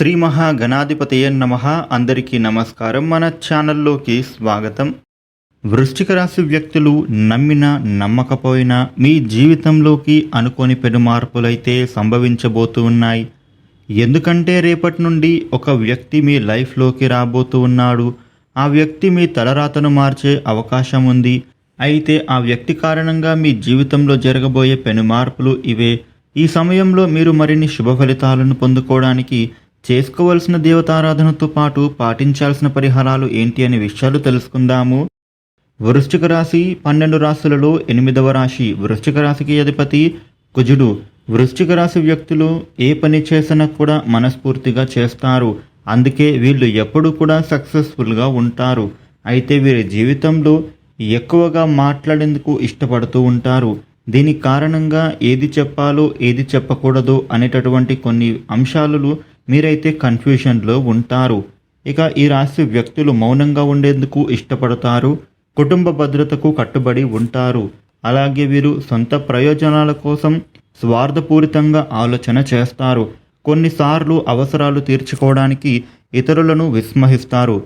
శ్రీ మహాగణాధిపతయ నమ. అందరికీ నమస్కారం. మన ఛానల్లోకి స్వాగతం. వృశ్చిక రాశి వ్యక్తులు నమ్మినా నమ్మకపోయినా మీ జీవితంలోకి అనుకోని పెను మార్పులైతే సంభవించబోతూ ఉన్నాయి. ఎందుకంటే రేపటి నుండి ఒక వ్యక్తి మీ లైఫ్లోకి రాబోతూ ఉన్నాడు. ఆ వ్యక్తి మీ తలరాతను మార్చే అవకాశం ఉంది. అయితే ఆ వ్యక్తి కారణంగా మీ జీవితంలో జరగబోయే పెను మార్పులు ఇవే. ఈ సమయంలో మీరు మరిన్ని శుభ ఫలితాలను పొందుకోవడానికి చేసుకోవలసిన దేవతారాధనతో పాటు పాటించాల్సిన పరిహారాలు ఏంటి అనే విషయాలు తెలుసుకుందాము. వృశ్చిక రాశి పన్నెండు రాశులలో ఎనిమిదవ రాశి వృశ్చిక రాశికి అధిపతి కుజుడు. వృశ్చిక రాశి వ్యక్తులు ఏ పని చేసినా కూడా మనస్ఫూర్తిగా చేస్తారు. అందుకే వీళ్ళు ఎప్పుడు కూడా సక్సెస్ఫుల్గా ఉంటారు. అయితే వీరి జీవితంలో ఎక్కువగా మాట్లాడేందుకు ఇష్టపడుతూ ఉంటారు. దీని కారణంగా ఏది చెప్పాలో ఏది చెప్పకూడదు అనేటటువంటి కొన్ని అంశాలలో మీరైతే కన్ఫ్యూషన్లో ఉంటారు. ఇక ఈ రాశి వ్యక్తులు మౌనంగా ఉండేందుకు ఇష్టపడతారు. కుటుంబ భద్రతకు కట్టుబడి ఉంటారు. అలాగే వీరు సొంత ప్రయోజనాల కోసం స్వార్థపూరితంగా ఆలోచన చేస్తారు. కొన్నిసార్లు అవసరాలు తీర్చుకోవడానికి ఇతరులను విస్మహిస్తారు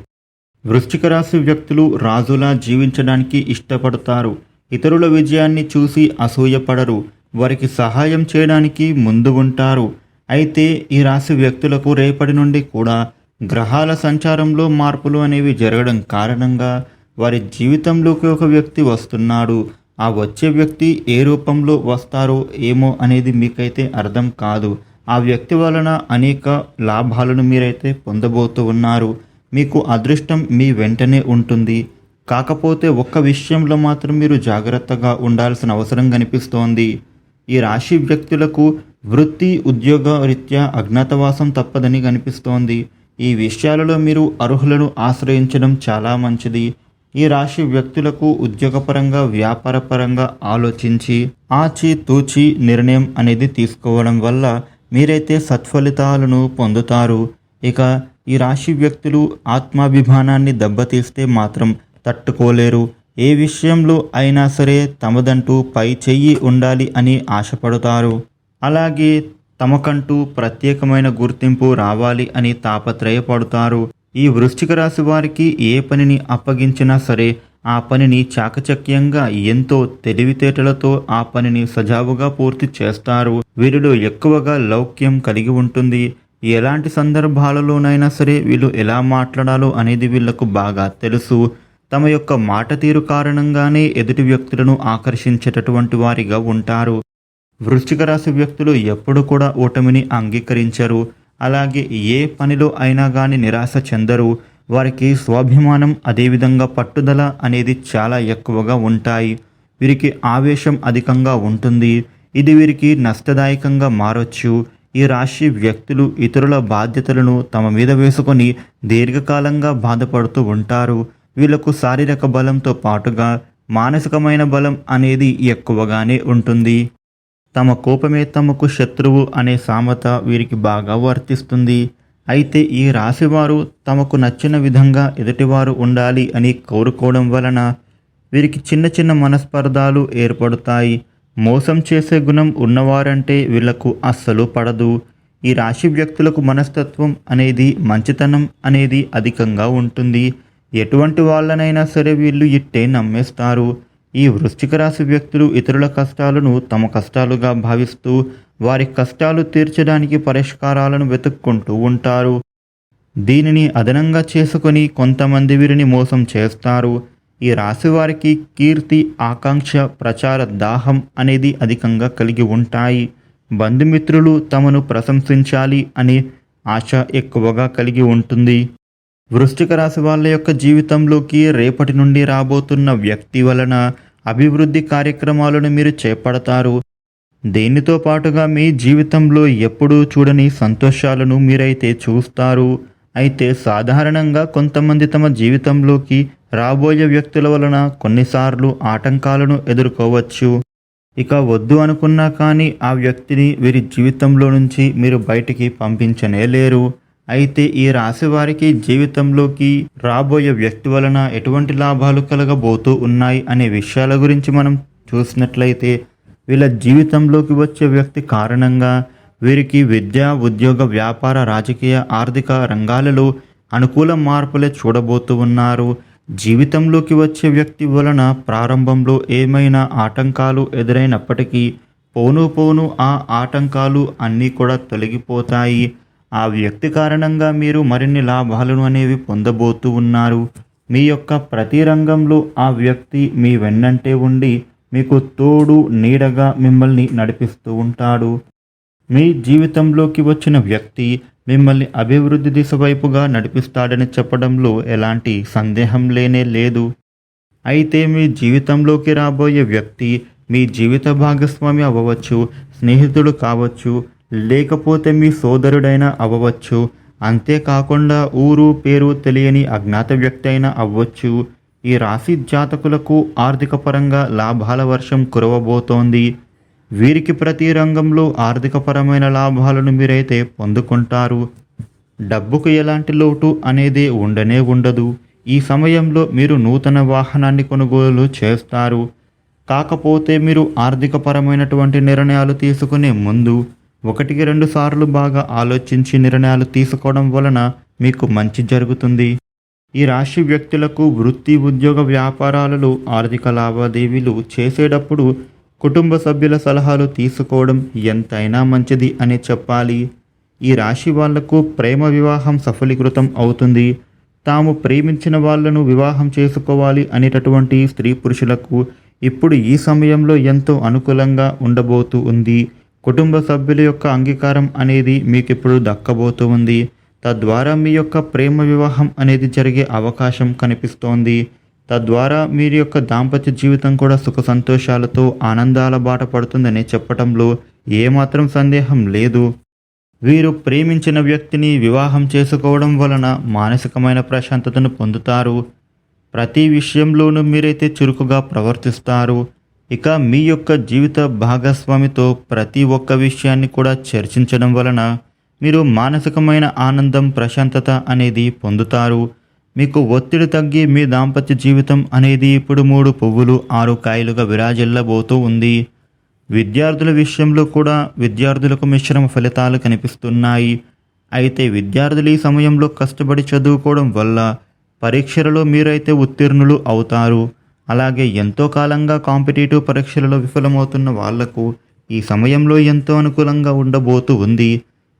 వృశ్చిక రాశి వ్యక్తులు రాజులా జీవించడానికి ఇష్టపడతారు. ఇతరుల విజయాన్ని చూసి అసూయపడరు. వారికి సహాయం చేయడానికి ముందు ఉంటారు. అయితే ఈ రాశి వ్యక్తులకు రేపటి నుండి కూడా గ్రహాల సంచారంలో మార్పులు అనేవి జరగడం కారణంగా వారి జీవితంలోకి ఒక వ్యక్తి వస్తున్నాడు. ఆ వచ్చే వ్యక్తి ఏ రూపంలో వస్తారో ఏమో అనేది మీకైతే అర్థం కాదు. ఆ వ్యక్తి వలన అనేక లాభాలను మీరైతే పొందబోతూ ఉన్నారు. మీకు అదృష్టం మీ వెంటనే ఉంటుంది. కాకపోతే ఒక్క విషయంలో మాత్రం మీరు జాగ్రత్తగా ఉండాల్సిన అవసరం కనిపిస్తోంది. ఈ రాశి వ్యక్తులకు వృత్తి ఉద్యోగ రీత్యా అజ్ఞాతవాసం తప్పదని కనిపిస్తోంది. ఈ విషయాలలో మీరు అర్హులను ఆశ్రయించడం చాలా మంచిది. ఈ రాశి వ్యక్తులకు ఉద్యోగపరంగా వ్యాపారపరంగా ఆలోచించి ఆచి తూచి నిర్ణయం అనేది తీసుకోవడం వల్ల మీరైతే సత్ఫలితాలను పొందుతారు. ఇక ఈ రాశి వ్యక్తులు ఆత్మాభిమానాన్ని దెబ్బతీస్తే మాత్రం తట్టుకోలేరు. ఏ విషయంలో అయినా సరే తమదంటూ పై చెయ్యి ఉండాలి అని ఆశపడతారు. అలాగే తమకంటూ ప్రత్యేకమైన గుర్తింపు రావాలి అని తాపత్రయపడతారు. ఈ వృశ్చిక రాశి వారికి ఏ పనిని అప్పగించినా సరే ఆ పనిని చాకచక్యంగా ఎంతో తెలివితేటలతో ఆ పనిని సజావుగా పూర్తి చేస్తారు. వీరిలో ఎక్కువగా లౌక్యం కలిగి ఉంటుంది. ఎలాంటి సందర్భాలలోనైనా సరే వీళ్ళు ఎలా మాట్లాడాలో అనేది వీళ్ళకు బాగా తెలుసు. తమ యొక్క మాట తీరు కారణంగానే ఎదుటి వ్యక్తులను ఆకర్షించేటటువంటి వారిగా ఉంటారు. వృశ్చిక రాశి వ్యక్తులు ఎప్పుడు కూడా ఓటమిని అంగీకరించరు. అలాగే ఏ పనిలో అయినా కానీ నిరాశ చెందరు. వారికి స్వాభిమానం అదేవిధంగా పట్టుదల అనేది చాలా ఎక్కువగా ఉంటాయి. వీరికి ఆవేశం అధికంగా ఉంటుంది. ఇది వీరికి నష్టదాయకంగా మారొచ్చు. ఈ రాశి వ్యక్తులు ఇతరుల బాధ్యతలను తమ మీద వేసుకొని దీర్ఘకాలంగా బాధపడుతూ ఉంటారు. వీళ్ళకు శారీరక బలంతో పాటుగా మానసికమైన బలం అనేది ఎక్కువగానే ఉంటుంది. తమ కోపమే తమకు శత్రువు అనే సామెత వీరికి బాగా వర్తిస్తుంది. అయితే ఈ రాశివారు తమకు నచ్చిన విధంగా ఎదుటివారు ఉండాలి అని కోరుకోవడం వలన వీరికి చిన్న చిన్న మనస్పర్ధాలు ఏర్పడతాయి. మోసం చేసే గుణం ఉన్నవారంటే వీళ్ళకు అస్సలు పడదు. ఈ రాశి వ్యక్తులకు మనస్తత్వం అనేది మంచితనం అనేది అధికంగా ఉంటుంది. ఎటువంటి వాళ్ళనైనా సరే వీళ్ళు ఇట్టే నమ్మేస్తారు. ఈ వృశ్చిక రాశి వ్యక్తులు ఇతరుల కష్టాలను తమ కష్టాలుగా భావిస్తూ వారి కష్టాలు తీర్చడానికి పరిష్కారాలను వెతుక్కుంటూ ఉంటారు. దీనిని అదనంగా చేసుకొని కొంతమంది వీరిని మోసం చేస్తారు. ఈ రాశి వారికి కీర్తి ఆకాంక్ష ప్రచార దాహం అనేది అధికంగా కలిగి ఉంటాయి. బంధుమిత్రులు తమను ప్రశంసించాలి అనే ఆశ ఎక్కువగా కలిగి ఉంటుంది. వృష్టిక రాశి వాళ్ళ యొక్క జీవితంలోకి రేపటి నుండి రాబోతున్న వ్యక్తి వలన అభివృద్ధి కార్యక్రమాలను మీరు చేపడతారు. దీనితో పాటుగా మీ జీవితంలో ఎప్పుడూ చూడని సంతోషాలను మీరైతే చూస్తారు. అయితే సాధారణంగా కొంతమంది తమ జీవితంలోకి రాబోయే వ్యక్తుల వలన కొన్నిసార్లు ఆటంకాలను ఎదుర్కోవచ్చు. ఇక వద్దు అనుకున్నా కానీ ఆ వ్యక్తిని వీరి జీవితంలో నుంచి మీరు బయటికి పంపించనే లేరు. అయితే ఈ రాశి వారికి జీవితంలోకి రాబోయే వ్యక్తి వలన ఎటువంటి లాభాలు కలగబోతూ ఉన్నాయి అనే విషయాల గురించి మనం చూసినట్లయితే వీళ్ళ జీవితంలోకి వచ్చే వ్యక్తి కారణంగా వీరికి విద్య ఉద్యోగ వ్యాపార రాజకీయ ఆర్థిక రంగాలలో అనుకూల మార్పులే చూడబోతూ ఉన్నారు. జీవితంలోకి వచ్చే వ్యక్తి వలన ప్రారంభంలో ఏమైనా ఆటంకాలు ఎదురైనప్పటికీ పోను పోను ఆ ఆటంకాలు అన్నీ కూడా తొలగిపోతాయి. ఆ వ్యక్తి కారణంగా మీరు మరిన్ని లాభాలను అనేవి పొందబోతూ ఉన్నారు. మీ యొక్క ప్రతి రంగంలో ఆ వ్యక్తి మీ వెన్నంటే ఉండి మీకు తోడు నీడగా మిమ్మల్ని నడిపిస్తూ ఉంటాడు. మీ జీవితంలోకి వచ్చిన వ్యక్తి మిమ్మల్ని అభివృద్ధి దిశ వైపుగా నడిపిస్తాడని చెప్పడంలో ఎలాంటి సందేహం లేనే లేదు. అయితే మీ జీవితంలోకి రాబోయే వ్యక్తి మీ జీవిత భాగస్వామి అవ్వవచ్చు స్నేహితుడు కావచ్చు లేకపోతే మీ సోదరుడైనా అవ్వవచ్చు. అంతేకాకుండా ఊరు పేరు తెలియని అజ్ఞాత వ్యక్తి అయినా అవ్వచ్చు. ఈ రాశి జాతకులకు ఆర్థిక పరంగా లాభాల వర్షం కురవబోతోంది. వీరికి ప్రతి రంగంలో ఆర్థికపరమైన లాభాలను మీరైతే పొందుకుంటారు. డబ్బుకు ఎలాంటి లోటు అనేది ఉండనే ఉండదు. ఈ సమయంలో మీరు నూతన వాహనాన్ని కొనుగోలు చేస్తారు. కాకపోతే మీరు ఆర్థికపరమైనటువంటి నిర్ణయాలు తీసుకునే ముందు ఒకటికి రెండు సార్లు బాగా ఆలోచించి నిర్ణయాలు తీసుకోవడం వలన మీకు మంచి జరుగుతుంది. ఈ రాశి వ్యక్తులకు వృత్తి ఉద్యోగ వ్యాపారాలలో ఆర్థిక లావాదేవీలు చేసేటప్పుడు కుటుంబ సభ్యుల సలహాలు తీసుకోవడం ఎంతైనా మంచిది అని చెప్పాలి. ఈ రాశి వాళ్ళకు ప్రేమ వివాహం సఫలీకృతం అవుతుంది. తాము ప్రేమించిన వాళ్ళను వివాహం చేసుకోవాలి అనేటటువంటి స్త్రీ పురుషులకు ఇప్పుడు ఈ సమయంలో ఎంతో అనుకూలంగా ఉండబోతూ ఉంది. కుటుంబ సభ్యుల యొక్క అంగీకారం అనేది మీకు ఇప్పుడు దక్కబోతూ ఉంది. తద్వారా మీ యొక్క ప్రేమ వివాహం అనేది జరిగే అవకాశం కనిపిస్తోంది. తద్వారా మీరు యొక్క దాంపత్య జీవితం కూడా సుఖ సంతోషాలతో ఆనందాల బాట పడుతుందని చెప్పటంలో ఏమాత్రం సందేహం లేదు. వీరు ప్రేమించిన వ్యక్తిని వివాహం చేసుకోవడం వలన మానసికమైన ప్రశాంతతను పొందుతారు. ప్రతి విషయంలోనూ మీరైతే చురుకుగా ప్రవర్తిస్తారు. ఇక మీ యొక్క జీవిత భాగస్వామితో ప్రతి ఒక్క విషయాన్ని కూడా చర్చించడం వలన మీరు మానసికమైన ఆనందం ప్రశాంతత అనేది పొందుతారు. మీకు ఒత్తిడి తగ్గి మీ దాంపత్య జీవితం అనేది ఇప్పుడు మూడు పువ్వులు ఆరు కాయలుగా విరాజిల్లబోతూ ఉంది. విద్యార్థుల విషయంలో కూడా విద్యార్థులకు మిశ్రమ ఫలితాలు కనిపిస్తున్నాయి. అయితే విద్యార్థులు ఈ సమయంలో కష్టపడి చదువుకోవడం వల్ల పరీక్షలలో మీరైతే ఉత్తీర్ణులు అవుతారు. అలాగే ఎంతో కాలంగా కాంపిటేటివ్ పరీక్షలలో విఫలమవుతున్న వాళ్ళకు ఈ సమయంలో ఎంతో అనుకూలంగా ఉండబోతూ ఉంది.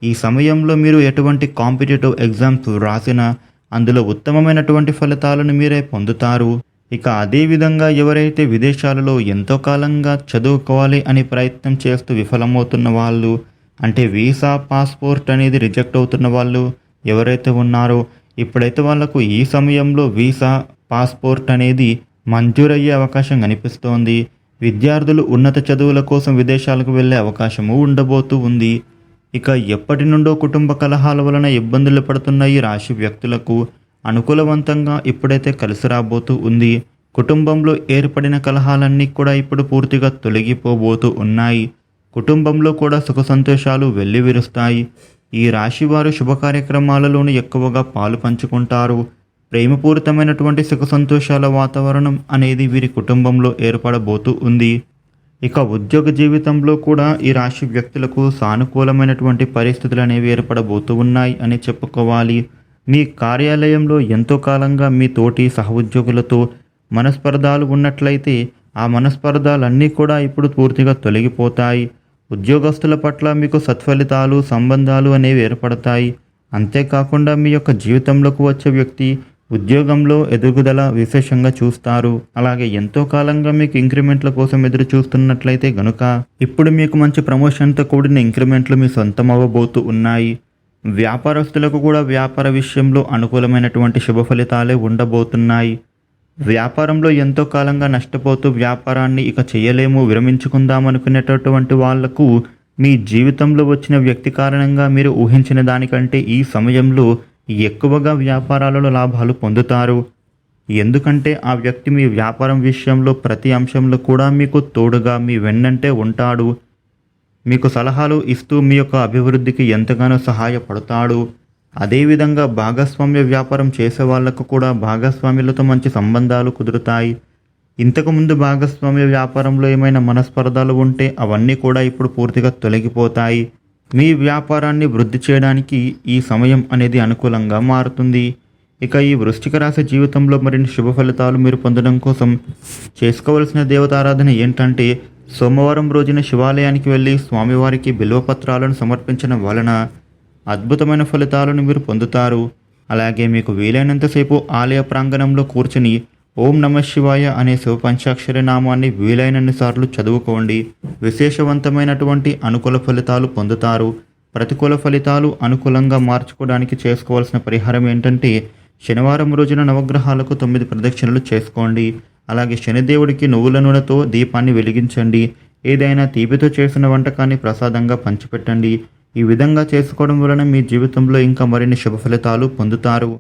ఈ సమయంలో మీరు ఎటువంటి కాంపిటేటివ్ ఎగ్జామ్స్ వ్రాసినా అందులో ఉత్తమమైనటువంటి ఫలితాలను మీరే పొందుతారు. ఇక అదేవిధంగా ఎవరైతే విదేశాలలో ఎంతో కాలంగా చదువుకోవాలి అని ప్రయత్నం చేస్తూ విఫలమవుతున్న వాళ్ళు అంటే వీసా పాస్పోర్ట్ అనేది రిజెక్ట్ అవుతున్న వాళ్ళు ఎవరైతే ఉన్నారో ఇప్పుడైతే వాళ్ళకు ఈ సమయంలో వీసా పాస్పోర్ట్ అనేది మంజూరయ్యే అవకాశం కనిపిస్తోంది. విద్యార్థులు ఉన్నత చదువుల కోసం విదేశాలకు వెళ్ళే అవకాశము ఉండబోతూ ఉంది. ఇక ఎప్పటి నుండో కుటుంబ కలహాల వలన ఇబ్బందులు పడుతున్న ఈ రాశి వ్యక్తులకు అనుకూలవంతంగా ఇప్పుడైతే కలిసి రాబోతూ ఉంది. కుటుంబంలో ఏర్పడిన కలహాలన్నీ కూడా ఇప్పుడు పూర్తిగా తొలగిపోబోతూ ఉన్నాయి. కుటుంబంలో కూడా సుఖ సంతోషాలు వెల్లివిరుస్తాయి. ఈ రాశి వారు శుభ కార్యక్రమాలలోనూ ఎక్కువగా పాలు పంచుకుంటారు. ప్రేమపూరితమైనటువంటి సుఖ సంతోషాల వాతావరణం అనేది వీరి కుటుంబంలో ఏర్పడబోతూ ఉంది. ఇక ఉద్యోగ జీవితంలో కూడా ఈ రాశి వ్యక్తులకు సానుకూలమైనటువంటి పరిస్థితులు అనేవి ఏర్పడబోతూ ఉన్నాయి అని చెప్పుకోవాలి. మీ కార్యాలయంలో ఎంతో కాలంగా మీ తోటి సహోద్యోగులతో మనస్పర్ధాలు ఉన్నట్లయితే ఆ మనస్పర్ధాలన్నీ కూడా ఇప్పుడు పూర్తిగా తొలగిపోతాయి. ఉద్యోగస్తుల పట్ల మీకు సత్ఫలితాలు సంబంధాలు అనేవి ఏర్పడతాయి. అంతేకాకుండా మీ యొక్క జీవితంలోకి వచ్చే వ్యక్తి ఉద్యోగంలో ఎదుగుదల విశేషంగా చూస్తారు. అలాగే ఎంతో కాలంగా మీకు ఇంక్రిమెంట్ల కోసం ఎదురు చూస్తున్నట్లయితే గనుక ఇప్పుడు మీకు మంచి ప్రమోషన్తో కూడిన ఇంక్రిమెంట్లు మీ సొంతం అవ్వబోతూ ఉన్నాయి. వ్యాపారస్తులకు కూడా వ్యాపార విషయంలో అనుకూలమైనటువంటి శుభ ఫలితాలే ఉండబోతున్నాయి. వ్యాపారంలో ఎంతో కాలంగా నష్టపోతూ వ్యాపారాన్ని ఇక చేయలేము విరమించుకుందాం అనుకునేటటువంటి వాళ్ళకు మీ జీవితంలో వచ్చిన వ్యక్తి కారణంగా మీరు ఊహించిన దానికంటే ఈ సమయంలో ఎక్కువగా వ్యాపారాలలో లాభాలు పొందుతారు. ఎందుకంటే ఆ వ్యక్తి మీ వ్యాపారం విషయంలో ప్రతి అంశంలో కూడా మీకు తోడుగా మీ వెన్నంటే ఉంటాడు. మీకు సలహాలు ఇస్తూ మీ యొక్క అభివృద్ధికి ఎంతగానో సహాయపడతాడు. అదేవిధంగా భాగస్వామ్య వ్యాపారం చేసే వాళ్ళకు కూడా భాగస్వామ్యులతో మంచి సంబంధాలు కుదురుతాయి. ఇంతకుముందు భాగస్వామ్య వ్యాపారంలో ఏమైనా మనస్పర్ధలు ఉంటే అవన్నీ కూడా ఇప్పుడు పూర్తిగా తొలగిపోతాయి. మీ వ్యాపారాన్ని వృద్ధి చేయడానికి ఈ సమయం అనేది అనుకూలంగా మారుతుంది. ఇక ఈ వృష్టిక రాశి జీవితంలో మరిన్ని శుభ ఫలితాలు మీరు పొందడం కోసం చేసుకోవలసిన దేవతారాధన ఏంటంటే సోమవారం రోజున శివాలయానికి వెళ్ళి స్వామివారికి బిల్వపత్రాలను సమర్పించడం వలన అద్భుతమైన ఫలితాలను మీరు పొందుతారు. అలాగే మీకు వీలైనంతసేపు ఆలయ ప్రాంగణంలో కూర్చుని ఓం నమ శివాయ అనే శివపంచాక్షరి నామాన్ని వీలైనన్ని సార్లు చదువుకోండి. విశేషవంతమైనటువంటి అనుకూల ఫలితాలు పొందుతారు. ప్రతికూల ఫలితాలు అనుకూలంగా మార్చుకోవడానికి చేసుకోవాల్సిన పరిహారం ఏంటంటే శనివారం రోజున నవగ్రహాలకు తొమ్మిది ప్రదక్షిణలు చేసుకోండి. అలాగే శనిదేవుడికి నువ్వుల నూనెతో దీపాన్ని వెలిగించండి. ఏదైనా తీపితో చేసిన వంటకాన్ని ప్రసాదంగా పంచిపెట్టండి. ఈ విధంగా చేసుకోవడం వలన మీ జీవితంలో ఇంకా మరిన్ని శుభ ఫలితాలు పొందుతారు.